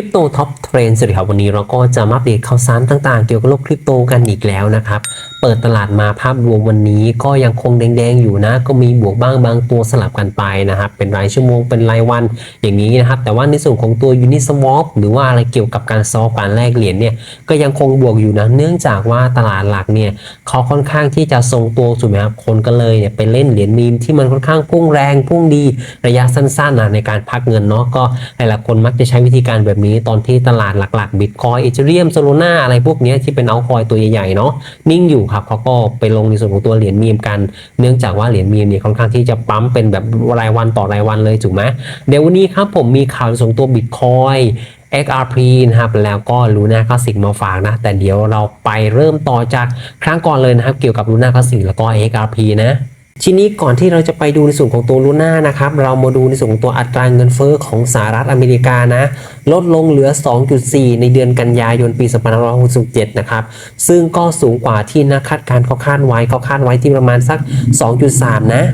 ริปโตท็อปเทรนสวัสดีครับวันนี้เราก็จะมาอัปเดตข่าวสารต่างๆ เกี่ยวกับโลกคริปโตกันอีกแล้วนะครับ เปิดตลาดมาภาพรวมวันนี้ก็ยังคงแดงๆอยู่นะ ก็มีบวกบ้างบางตัวสลับกันไปนะครับ เป็นรายชั่วโมงเป็นรายวันอย่างนี้นะครับ แต่ว่าในส่วนของตัว Uniswap หรือว่าอะไรเกี่ยวกับการซอฟการแลกเหรียญเนี่ยก็ยังคงบวกอยู่นะ เนื่องจากว่าตลาดหลักเนี่ยเขาค่อนข้างที่จะทรงตัวถูกไหมครับคนก็เลยเนี่ยไปเล่นเหรียญมีมที่มันค่อนข้างพุ่งแรงพุ่งดีระยะสั้นๆนะในการพักเงินเนาะก็หลายๆคนมักจะใช้วิธีการแบบนี้ตอนที่ตลาดหลักๆบิตคอยอีเทเรียมโซโลนาอะไรพวกนี้ที่เป็นเอาคอยตัวใหญ่ๆเนาะนิ่งอยู่ครับเขาก็ไปลงในส่วนของตัวเหรียญมีมกัน เนื่องจากว่าเหรียญมีมเนี่ยค่อนข้างที่จะปั๊มเป็นแบบรายวันต่อรายวันเลยถูกไหมเดี๋ยววันนี้ครับผมมีข่าวส่งตัวบิตคอย XRP นะครับแล้วก็ลูน่าคลาสสิกมาฝากนะแต่เดี๋ยวเราไปเริ่มต่อจากครั้งก่อนเลยนะครับเกี่ยวกับลูน่าคลาสสิกแล้วก็ XRP นะ ทีนี้ก่อนที่เราจะไปดูในส่วนของตัวลูน่านะครับ เรามาดูในส่วนของตัวอัตราเงินเฟอ้อของสหรัฐอเมริกานะ ลดลงเหลือ 2.4 ในเดือนกันยายนปี 2567 นะครับ ซึ่งก็สูงกว่าที่นักคาดการณ์เขาคาดไว้เขาคาดไว้ที่ประมาณสัก 2.3 นะ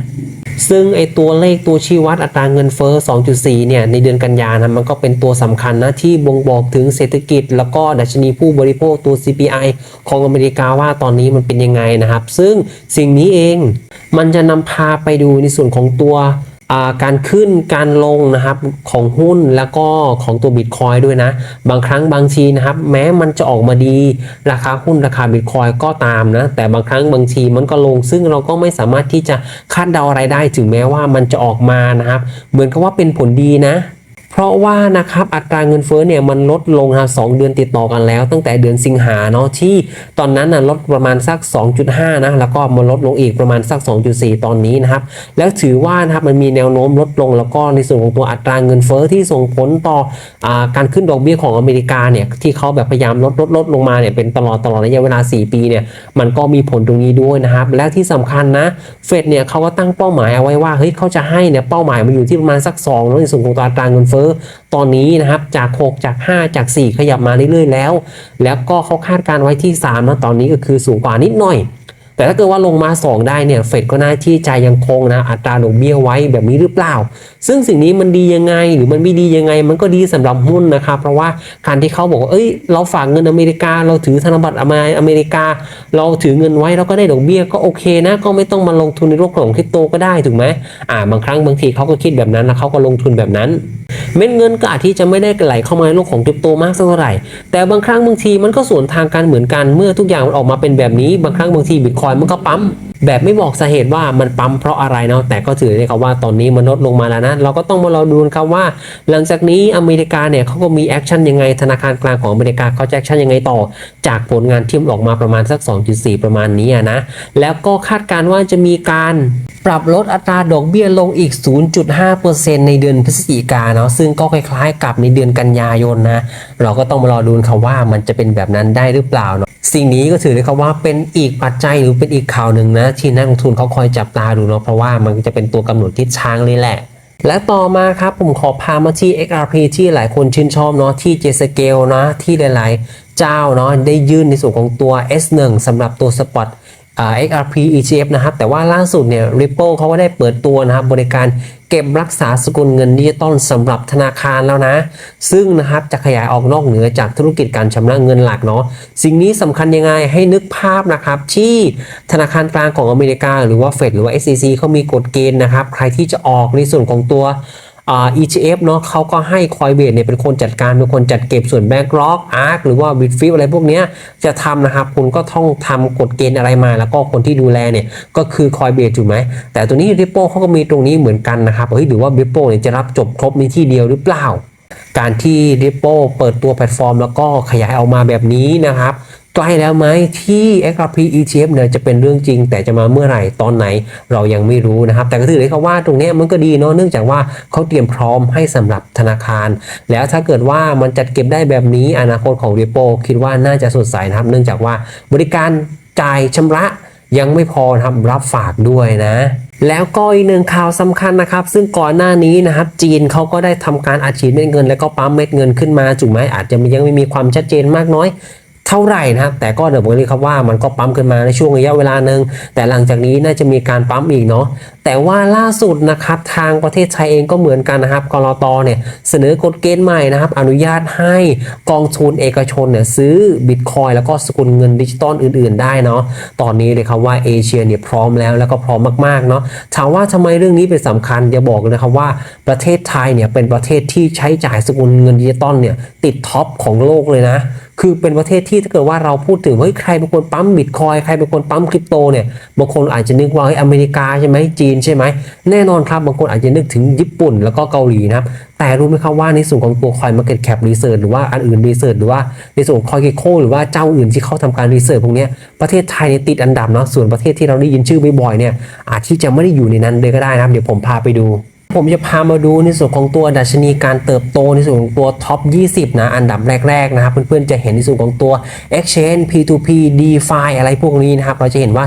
ซึ่งไอตัวเลขตัวชี้วัดอัตราเงินเฟ้อ 2.4 เนี่ย ในเดือนกันยานะมันก็เป็นตัวสำคัญนะ ที่บ่งบอกถึงเศรษฐกิจ แล้วก็ดัชนีผู้บริโภคตัว CPI ของอเมริกาว่าตอนนี้มันเป็นยังไงนะครับ ซึ่งสิ่งนี้เอง มันจะนำพาไปดูในส่วนของตัวการขึ้นการลงนะครับของหุ้นแล้วก็ของตัวบิตคอยด้วยนะ บางครั้งบางทีนะครับ แม้มันจะออกมาดีราคาหุ้นราคาบิตคอยก็ตามนะ แต่บางครั้งบางทีมันก็ลง ซึ่งเราก็ไม่สามารถที่จะคาดเดาอะไรได้ ถึงแม้ว่ามันจะออกมานะครับ เหมือนกับว่าเป็นผลดีนะ เพราะว่านะครับอัตราเงินเฟ้อเนี่ยมันลดลงนะสองเดือนติดต่อกันแล้ว ตั้งแต่เดือนสิงหาเนาะที่ตอนนั้นนะลดประมาณสัก 2.5 นะแล้วก็มาลดลงอีกประมาณสัก 2.4 ตอนนี้นะครับแล้วถือว่านะครับมันมีแนวโน้มลดลงแล้วก็ในส่วนของตัวอัตราเงินเฟ้อที่ส่งผลต่ออการขึ้นดอกเบี้ยของอเมริกาเนี่ยที่เขาแบบพยายามลดลดลดลงมาเนี่ยเป็นตลอดตลอดระยะเวลา 4 ปีเนี่ยมันก็มีผลตรงนี้ด้วยนะครับและที่สำคัญนะเฟดเนี่ยเขาก็ตั้งเป้าหมายเอาไว้ว่าเฮ้ยเขาจะให้เนี่ยเป้าหมายมันอยู่ที่ประมาณสัก2แล้วในส่วนของตัวอัตราเงินเฟ้อตอนนี้นะครับจาก 6 จาก 5 จาก 4 ขยับมาเรื่อยๆแล้ว แล้วก็เขาคาดการไว้ที่3นะตอนนี้ก็คือสูงกว่านิดหน่อย แต่ถ้าเกิดว่าลงมา 2 ได้เนี่ยเฟดก็น่าที่จะยังคงนะอัตราดอกเบี้ยไว้แบบนี้หรือเปล่า ซึ่งสิ่งนี้มันดียังไงหรือมันไม่ดียังไง มันก็ดีสำหรับหุ้นนะครับเพราะว่าการที่เขาบอกว่าเอ้ยเราฝากเงินอเมริกา เราถือธนบัตรอเมอเมริกา เราถือเงินไว้เราก็ได้ดอกเบี้ยก็โอเคนะก็ไม่ต้องมาลงทุนในโลกของคริปโตก็ได้ถูกไหมอ่าบางครั้งบางทีเขาก็คิดแบบนั้นแล้วเขาก็ลงทุนแบบนั้น เม็ดเงินก็อาจที่จะไม่ได้ไหลเข้ามาในโลกของคริปโตมากสักเท่าไหร่ แต่บางครั้งบางทีมันก็สวนทางกันเหมือนกันเมื่อทุกอย่างมันออกมาเป็นแบบนี้ บางครั้งบางทีบิตคอยมันก็ปั๊มแบบไม่บอกสาเหตุว่ามันปั๊มเพราะอะไรเนาะแต่ก็ถือได้ครับว่าตอนนี้มันลดลงมาแล้วนะเราก็ต้องมารอดูครับว่า หลังจากนี้อเมริกาเนี่ยเขาก็มีแอคชั่นยังไงธนาคารกลางของอเมริกาเขาจะแอคชั่นยังไงต่อ จากผลงานที่มันออกมาประมาณสัก 2.4 ประมาณนี้นะแล้วก็คาดการณ์ว่าจะมีการปรับลดอัตราดอกเบี้ยลงอีก 0.5%ในเดือนพฤศจิกาเนาะซึ่งก็คล้ายๆกับในเดือนกันยายนนะเราก็ต้องมารอดูครับว่ามันจะเป็นแบบนั้นได้หรือเปล่าเนาะ สิ่งนี้ก็ถือได้ครับว่าเป็นอีกปัจจัยหรือเป็นอีกข่าวหนึ่งนะ ที่นักลงทุนเขาคอยจับตาดูเนาะเพราะว่ามันจะเป็นตัวกำหนดทิศทางเลยแหละ และต่อมาครับผมขอพามาที่ XRP ที่หลายคนชื่นชอบเนาะที่ j s c a l e นะที่หลาย ๆ เจ้าเนาะได้ยื่นในส่วนของตัว S1 สำหรับตัว Spot อ่า XRP ETF นะครับ แต่ว่าล่าสุดเนี่ย Ripple เขาก็ได้เปิดตัวนะครับ บริการเก็บรักษาสกุลเงินดิจิตอลสำหรับธนาคารแล้วนะ ซึ่งนะครับจะขยายออกนอกเหนือจากธุรกิจการชำระเงินหลักเนาะสิ่งนี้สำคัญยังไงให้นึกภาพนะครับที่ธนาคารกลางของอเมริกา หรือว่าเฟดหรือว่า SEC เขามีกฎเกณฑ์นะครับ ใครที่จะออกในส่วนของตัว ETF เนาะเขาก็ให้ Coinbase เนี่ยเป็นคนจัดการเป็นคนจัดเก็บส่วน BlackRock ARK หรือว่า Bitfish อะไรพวกเนี้ยจะทำนะครับคุณก็ต้องทำกฎเกณฑ์อะไรมา แล้วก็คนที่ดูแลเนี่ยก็คือ Coinbase ถูกไหมแต่ตัวนี้ Ripple เขาก็มีตรงนี้เหมือนกันนะครับเฮ้ยหรือว่า Ripple เนี่ยจะรับจบครบในที่เดียวหรือเปล่า การที่ Ripple เปิดตัวแพลตฟอร์ม แล้วก็ขยายออกมาแบบนี้นะครับ ใกล้แล้วไหมที่ XRP ETF เนี่ยจะเป็นเรื่องจริง แต่จะมาเมื่อไหร่ตอนไหนเรายังไม่รู้นะครับ แต่ก็ถือได้ครับว่าตรงนี้มันก็ดีเนาะเนื่องจากว่าเขาเตรียมพร้อมให้สำหรับธนาคาร แล้วถ้าเกิดว่ามันจัดเก็บได้แบบนี้อนาคตของ Ripple คิดว่าน่าจะสดใสนะครับ เนื่องจากว่าบริการจ่ายชำระยังไม่พอนะครับรับฝากด้วยนะแล้วก็อีกหนึ่งข่าวสำคัญนะครับ ซึ่งก่อนหน้านี้นะครับจีนเขาก็ได้ทำการอัดฉีดเม็ดเงิน แล้วก็ปั๊มเม็ดเงินขึ้นมาถูกไหมอาจจะยังไม่มีความชัดเจนมากน้อย เท่าไหร่นะครับ แต่ก็เดี๋ยวผมเรียกครับว่ามันก็ปั๊มขึ้นมาในช่วงระยะเวลาหนึ่งแต่หลังจากนี้น่าจะมีการปั๊มอีกเนาะ แต่ว่าล่าสุดนะครับทางประเทศไทยเองก็เหมือนกันนะครับกรอตเนี่ยเสนอกฎเกณฑ์ใหม่นะครับ อนุญาตให้กองทุนเอกชนเนี่ยซื้อบิตคอยแล้วก็สกุลเงินดิจิตอลอื่น ๆ ได้เนาะตอนนี้เลยครับว่าเอเชียเนี่ยพร้อมแล้วแล้วก็พร้อมมากๆเนาะถามว่าทำไมเรื่องนี้เป็นสำคัญจะบอกเลยนะครับว่าประเทศไทยเนี่ยเป็นประเทศที่ใช้จ่ายสกุลเงินดิจิตอลเนี่ยติดท็อปของโลกเลยนะคือเป็นประเทศที่ถ้าเกิดว่าเราพูดถึงเฮ้ยใครเป็นคนปั๊มบิตคอยใครเป็นคนปั๊มคริปโตเนี่ยบางคนอาจจะนึกว่าเฮ้ยอเมริกาใช่ไหมจีนใช่ไหมแน่นอนครับบางคนอาจจะนึกถึงญี่ปุ่นแล้วก็เกาหลีนะครับแต่รู้ไหมครับว่าในส่วนของตัว Coin Market Cap Research หรือว่าอันอื่น Research หรือว่าในส่วนของ CoinGecko หรือว่าเจ้าอื่นที่เขาทำการ Research พวกนี้ประเทศไทยเนี่ยติดอันดับเนาะส่วนประเทศที่เราได้ยินชื่อบ่อยๆเนี่ยอาจที่จะไม่ได้อยู่ในนั้นเลยก็ได้นะครับเดี๋ยวผมพาไปดูผมจะพามาดูในส่วนของตัวดัชนีการเติบโตในส่วนของตัวท็อป 20 นะ อันดับแรก ๆ นะครับ เพื่อนๆ จะเห็นในส่วนของตัว Exchange P2P DeFi อะไรพวกนี้นะครับ เราจะเห็นว่า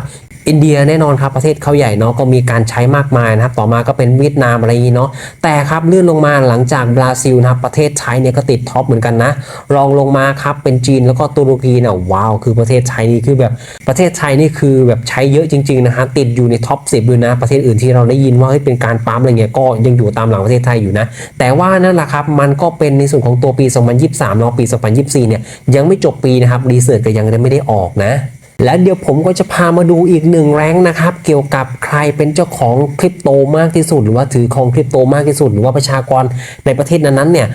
อินเดียแน่นอนครับประเทศเขาใหญ่เนาะก็มีการใช้มากมายนะครับ ต่อมาก็เป็นเวียดนามอะไรอย่างนี้เนาะแต่ครับเลื่อนลงมาหลังจากบราซิลนะครับประเทศไทยเนี่ยก็ติดท็อปเหมือนกันนะรองลงมาครับเป็นจีนแล้วก็ตุรกีเนี่ยว้าวคือประเทศไทยนี่คือแบบประเทศไทยนี่คือแบบใช้เยอะจริงๆนะฮะติดอยู่ในท็อป10ด้วยนะประเทศอื่นที่เราได้ยินว่าเฮ้ยเป็นการปั๊มอะไรเงี้ยก็ยังอยู่ตามหลังประเทศไทยอยู่นะ แต่ว่านั่นแหละครับมันก็เป็นในส่วนของตัวปี 2023เนาะปี 2024เนี่ยยังไม่จบปีนะครับรีเสิร์ชก็ยังไม่ได้ออกนะ และเดี๋ยวผมก็จะพามาดูอีกหนึ่งแรงนะครับ เกี่ยวกับใครเป็นเจ้าของคริปโตมากที่สุด หรือว่าถือของคริปโตมากที่สุด หรือว่าประชากรในประเทศนั้นๆเนี่ย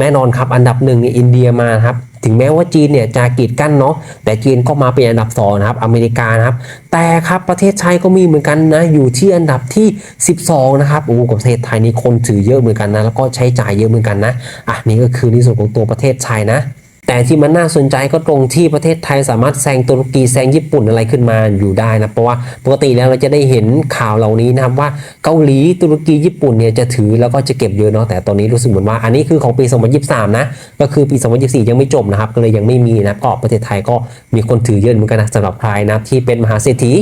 แน่นอนครับอันดับหนึ่งเนี่ยอินเดียมาครับถึงแม้ว่าจีนเนี่ยจะกีดกั้นเนาะแต่จีนก็มาเป็นอันดับสองนะครับอเมริกานะครับ แต่ครับประเทศไทยก็มีเหมือนกันนะอยู่ที่อันดับที่ 12 นะครับโอ้กับประเทศไทยนี่คนถือเยอะเหมือนกันนะแล้วก็ใช้จ่ายเยอะเหมือนกันนะอะนี่ก็คือในส่วนของตัวประเทศไทยนะ แต่ที่มันน่าสนใจก็ตรงที่ประเทศไทยสามารถแซงตุรกีแซงญี่ปุ่นอะไรขึ้นมาอยู่ได้นะเพราะว่าปกติแล้วเราจะได้เห็นข่าวเหล่านี้นะครับว่าเกาหลีตุรกีญี่ปุ่นเนี่ยจะถือแล้วก็จะเก็บเยอะเนาะแต่ตอนนี้รู้สึกเหมือนว่าอันนี้คือของปี 2023 นะก็คือปี 2024 ยังไม่จบนะครับก็เลยยังไม่มีนะก็ประเทศไทยก็มีคนถือเยอะเหมือนกันนะสำหรับใครนะที่เป็นมหาเศรษฐี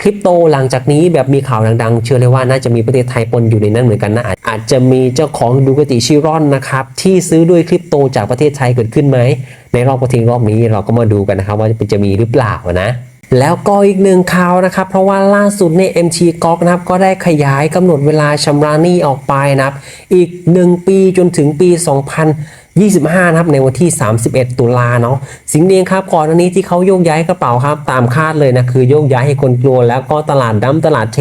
คริปโตหลังจากนี้แบบมีข่าวดังๆ เชื่อเลยว่าน่าจะมีประเทศไทยปนอยู่ในนั้นเหมือนกันนะอาจอาจะมีเจ้าของดูกติชิรอนนะครับที่ซื้อด้วยคริปโตจากประเทศไทยเกิดขึ้นไหมในรอบกระทิงรอบนี้เราก็มาดูกันนะครับว่าจะมีหรือเปล่านะแล้วก็อีกหนึ่งข่าวนะครับ เพราะว่าล่าสุดใน MT g o นะครับก็ได้ขยายกำหนดเวลาชำระหนี้ออกไปนะครับ อีก 1 ปีจนถึงปี 25นะครับในวันที่ 31 ตุลาเนาะสิงเดียงครับก่อนอันนี้ที่เขาโยกย้ายกระเป๋าครับตามคาดเลยนะคือโยกย้ายให้คนกลัวแล้วก็ตลาดดํตลาดเท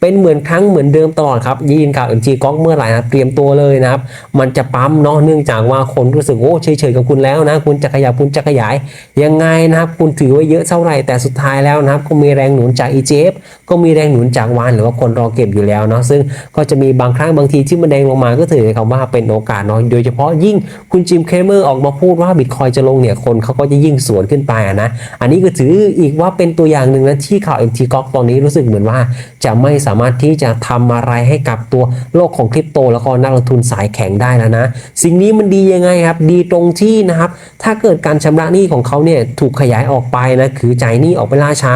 เป็นเหมือนครั้งเหมือนเดิมตลอดครับยินข่าว MT g o เมื่อไหร่นะเตรียมตัวเลยนะครับมันจะปั๊มเนาะเนื่องจากว่าคนรู้สึกโอ้เฉยๆกับคุณแล้วนะคุณจะขยับคุณจะขยาย ยังไงนะครับคุณถือไว้เยอะเท่าไหร่แต่สุดท้ายแล้วนะครับก็มีแรงหนุนจาก EJF ก็มีแรงหนุนจากวานหรือว่าคนรอเก็บอยู่แล้วเนาะซึ่งก็จะมีบางครั้งบางทีที่มันแดงลงมาก็ถือคำว่าเป็นโอกาสเนาะโดยเฉพาะยิ่งคุณจิมเคเมอร์ออกมาพูดว่าบิตคอยจะลงเนี่ยคนเขาก็จะยิ่งสวนขึ้นไปะนะ อันนี้ก็ถืออีกว่าเป็นตัวอย่างหนึ่งนะที่ข่าว MT g o ตอนนี้รู้สึกเหมือนว่า จะไม่สามารถที่จะทำอะไรให้กับตัวโลกของคริปโต แล้วก็นักลงทุนสายแข็งได้แล้วนะ สิ่งนี้มันดียังไงครับ ดีตรงที่นะครับ ถ้าเกิดการชำระหนี้ของเขาเนี่ยถูกขยายออกไปนะคือจ่ายหนี้ออกไปล่าช้า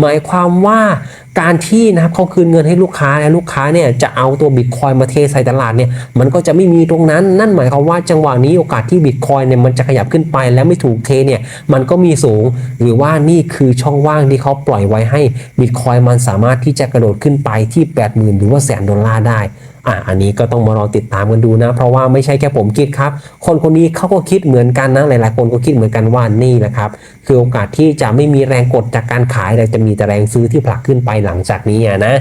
หมายความว่าการที่นะครับเขาคืนเงินให้ลูกค้าและลูกค้าเนี่ยจะเอาตัวบิตคอยมาเทใส่ตลาดเนี่ยมันก็จะไม่มีตรงนั้น นั่นหมายความว่าจังหวะนี้โอกาสที่บิตคอยเนี่ยมันจะขยับขึ้นไปแล้วไม่ถูกเทเนี่ยมันก็มีสูง หรือว่านี่คือช่องว่างที่เขาปล่อยไว้ให้บิตคอยมันสามารถที่จะกระโดดขึ้นไปที่ 80,000 หรือว่าแสนดอลลาร์ได้อะอันนี้ก็ต้องมารอติดตามกันดูนะ เพราะว่าไม่ใช่แค่ผมคิดครับ คนคนนี้เขาก็คิดเหมือนกันนะหลายๆคนก็คิดเหมือนกันว่านี่แหละครับ คือโอกาสที่จะไม่มีแรงกดจากการขายแต่จะมีแต่แรงซื้อที่ผลักขึ้นไปหลังจากนี้นะ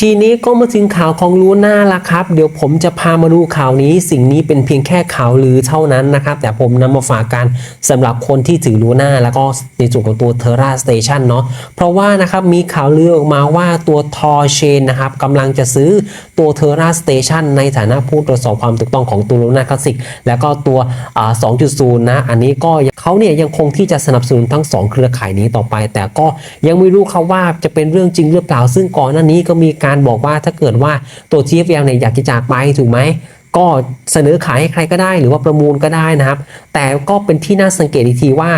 ทีนี้ก็มาถึงข่าวของลูน่าละครับ เดี๋ยวผมจะพามาดูข่าวนี้ สิ่งนี้เป็นเพียงแค่ข่าวลือเท่านั้นนะครับ แต่ผมนำมาฝากกันสำหรับคนที่ถือลูน่าแล้วก็ในส่วนของตัว Terra Station เนาะเพราะว่านะครับมีข่าวลือออกมาว่าตัว t o r Chain นะครับกำลังจะซื้อตัว Terra Station ในฐานะผู้ตรวจสอบความถูกต้องของตัว Luna Classic แล้วก็ตัวอ่า2.0 นะ อันนี้ก็เขาเนี่ยยังคงที่จะสนับสนุนทั้ง 2 เครือข่ายนี้ต่อไป แต่ก็ยังไม่รู้ครับว่าจะเป็นเรื่องจริงหรือเปล่าซึ่งก่อนหน้านี้ก็มีการบอกว่าถ้าเกิดว่าตัว TFL เนี่ยอยากจะจากไปถูกไหมก็เสนอขายให้ใครก็ได้หรือว่าประมูลก็ได้นะครับ แต่ก็เป็นที่น่าสังเกตอีกทีว่า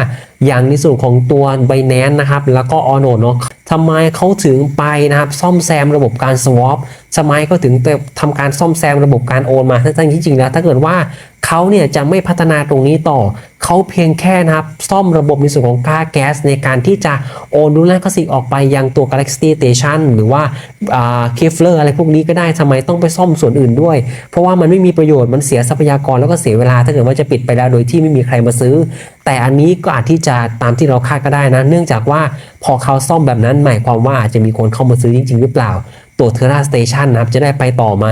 อย่างในส่วนของตัว b i n a n c e นะครับ แล้วก็ออโนเนาะทำไมเขาถึงไปนะครับ ซ่อมแซมระบบการ swap ทำไมเขาถึงทำการซ่อมแซมระบบการโอนมาทั้งที่จริงแล้ว ถ้าเกิดว่าเขาเนี่ยจะไม่พัฒนาตรงนี้ต่อ เขาเพียงแค่นะครับซ่อมระบบในส่วนของค่าแก๊ส ในการที่จะโอนดูแลคลาสสิกออกไปยังตัว Galaxy Station หรือว่าเคฟเลอร์อะไรพวกนี้ก็ได้ทำไมต้องไปซ่อมส่วนอื่นด้วย เพราะว่ามันไม่มีประโยชน์มันเสียทรัพยากรแล้วก็เสียเวลา ถ้าเกิดว่าจะปิดไปแล้วโดยที่ไม่มีใครมาซื้อ แต่อันนี้ก็อาจที่จะตามที่เราคาดก็ได้นะ เนื่องจากว่าพอเขาซ่อมแบบนั้นหมายความว่าอาจจะมีคนเข้ามาซื้อจริง ๆ หรือเปล่า ตัวเทอร่าสเตชันนะครับจะได้ไปต่อไหม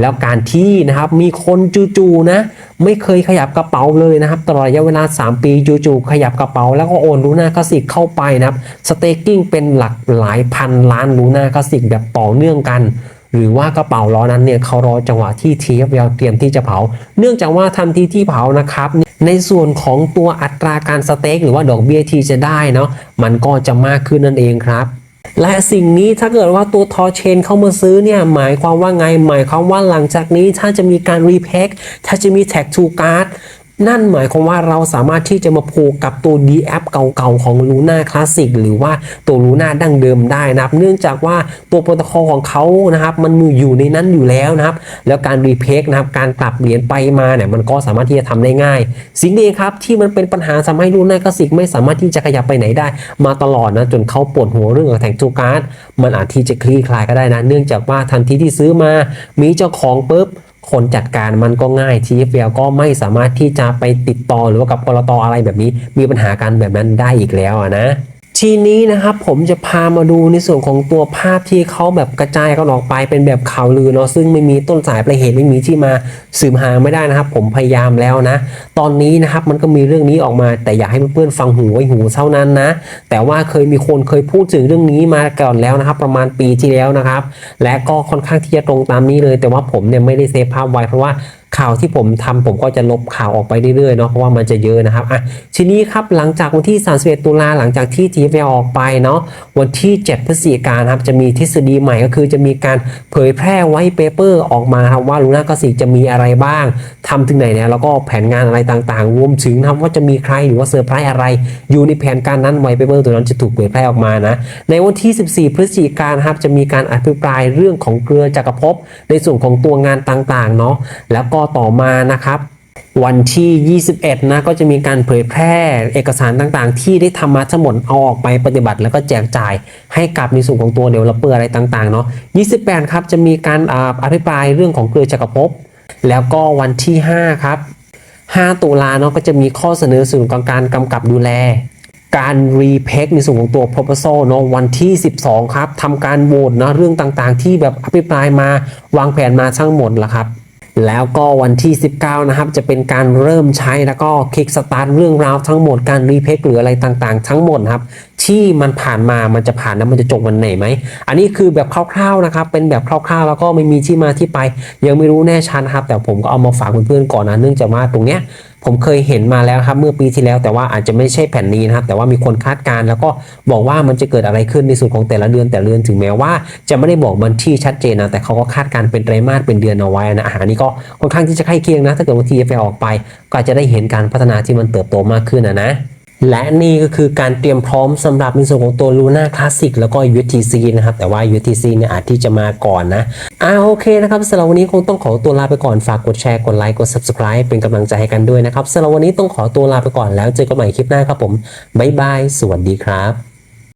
แล้วการที่นะครับมีคนจู่ๆนะ ไม่เคยขยับกระเป๋าเลยนะครับ ตลอดระยะเวลา 3 ปีจู่ๆขยับกระเป๋า แล้วก็โอนลูน่าคลาสิกเข้าไปนะครับสเต็กกิ้งเป็นหลักหลายพันล้านลูน่าคลาสิกแบบต่อเนื่องกันหรือว่ากระเป๋าล้อนั้นเนี่ยเขารอจังหวะที่ TFL เตรียมที่จะเผา เนื่องจากว่าทันทีที่เผานะครับ ในส่วนของตัวอัตราการสเต็กหรือว่าดอกเบี้ยที่จะได้เนาะมันก็จะมากขึ้นนั่นเองครับและสิ่งนี้ถ้าเกิดว่าตัวทอเชนเข้ามาซื้อเนี่ยหมายความว่าไง หมายความว่าหลังจากนี้ถ้าจะมีการรีเพ็คถ้าจะมีแท็กทูการ์ด นั่นหมายความว่าเราสามารถที่จะมาผูกกับตัว D app เก่าๆ ของ Luna Classic หรือว่าตัว Luna ดั้งเดิมได้นะครับ เนื่องจากว่าตัวโปรโตคอลของเขานะครับ มันมีอยู่ในนั้นอยู่แล้วนะครับ แล้วการรีเพคนะครับ การกลับเหรียญไปมาเนี่ย มันก็สามารถที่จะทำได้ง่าย สิ่งนี้ครับที่มันเป็นปัญหาทำให้ Luna Classic ไม่สามารถที่จะขยับไปไหนได้ มาตลอดนะ จนเขาปวดหัวเรื่องของแท็กทูการ์ด มันอาจที่จะคลี่คลายก็ได้นะ เนื่องจากว่าทันทีที่ซื้อมา มีเจ้าของปุ๊บ คนจัดการมันก็ง่าย TFL ก็ไม่สามารถที่จะไปติดต่อหรือว่ากับกรตออะไรแบบนี้ มีปัญหากันแบบนั้นได้อีกแล้วนะ ทีนี้นะครับผมจะพามาดูในส่วนของตัวภาพที่เขาแบบกระจายกันออกไปเป็นแบบข่าวลือเนาะซึ่งไม่มีต้นสายปลายเหตุไม่มีที่มาสืบหาไม่ได้นะครับ ผมพยายามแล้วนะ ตอนนี้นะครับมันก็มีเรื่องนี้ออกมา แต่อยากให้เพื่อนๆฟังหูไว้หูเท่านั้นนะ แต่ว่าเคยมีคนเคยพูดถึงเรื่องนี้มาก่อนแล้วนะครับ ประมาณปีที่แล้วนะครับ และก็ค่อนข้างที่จะตรงตามนี้เลย แต่ว่าผมเนี่ยไม่ได้เซฟภาพไว้เพราะว่า ข่าวที่ผมทำผมก็จะลบข่าวออกไปเรื่อยๆเนาะเพราะว่ามันจะเยอะนะครับอะทีนี้ครับหลังจากวันที่ 31 ตุลาหลังจากที่ TFL ออกไปเนาะวันที่ 7 พฤศจิกายนครับจะมีทฤษฎีใหม่ก็คือจะมีการเผยแพร่ไว้เปเปอร์ออกมาครับว่าลูน่าก็สิจะมีอะไรบ้างทำถึงไหนเนี่ยแล้วก็แผนงานอะไรต่างๆ รวมถึงนะครับว่าจะมีใครหรือว่าเซอร์ไพรส์อะไร อยู่ในแผนการนั้นไว้เปเปอร์ตัวนั้นจะถูกเผยแพร่ออกมานะในวันที่ 14 พฤศจิกายนครับจะมีการอภิปรายเรื่องของเกลือจักรภพในส่วนของตัวงานต่างๆเนาะแล้วก็ต่อมานะครับ วันที่ 21 นะก็จะมีการเผยแพร่เอกสารต่างๆ ที่ได้ทำมาทั้งหมดเอาออกไปปฏิบัติ แล้วก็แจกจ่ายให้กับในส่วนของตัว developer อะไรต่างๆเนาะ 28 ครับจะมีการอภิปรายเรื่องของเกลือจักรภพแล้วก็วันที่ 5 ครับ 5 ตุลาเนาะก็จะมีข้อเสนอส่วนของการกำกับดูแลการรีเพคในส่วนของตัว proposal เนาะวันที่ 12 ครับทำการโหวตนาะเรื่องต่างๆ ที่แบบอภิปรายมาวางแผนมาทั้งหมดละครับ แล้วก็วันที่ 19 นะครับ จะเป็นการเริ่มใช้แล้วก็คลิกสตาร์ทเรื่องราวทั้งหมดการรีเพคหรืออะไรต่างๆ ทั้งหมดครับ ที่มันผ่านมามันจะผ่านแล้วมันจะจบวันไหนไหม อันนี้คือแบบคร่าวๆนะครับ เป็นแบบคร่าวๆ แล้วก็ไม่มีที่มาที่ไป ยังไม่รู้แน่ชัดนะครับ แต่ผมก็เอามาฝากเพื่อนๆก่อนนะเนื่องจากว่าตรงเนี้ย ผมเคยเห็นมาแล้วครับเมื่อปีที่แล้ว แต่ว่าอาจจะไม่ใช่แผ่นนี้นะครับ แต่ว่ามีคนคาดการณ์แล้วก็บอกว่ามันจะเกิดอะไรขึ้นในส่วนของแต่ละเดือนแต่เดือนถึงแม้ว่า จะไม่ได้บอกบันที่ชัดเจนนะแต่เขาก็คาดการณ์เป็นไตรมาสเป็นเดือนเอาไว้นะอาหารนี้ก็ค่อนข้างที่จะใกล้เคียงนะ ถ้าเกิดว่า TFL ออกไป ก็จจะได้เห็นการพัฒนาที่มันเติบโตมากขึ้นนะนะ และนี่ก็คือการเตรียมพร้อมสำหรับในส่วนของตัว Luna Classic แล้วก็ UTC นะครับ แต่ว่า UTC เนี่ยอาจที่จะมาก่อนนะ อ่าโอเคนะครับสำหรับวันนี้คงต้องขอตัวลาไปก่อนฝากกดแชร์กดไลค์กด Subscribe เป็นกำลังใจให้กันด้วยนะครับสำหรับวันนี้ต้องขอตัวลาไปก่อนแล้วเจอกันใหม่คลิปหน้าครับผมบ๊ายบาย สวัสดีครับ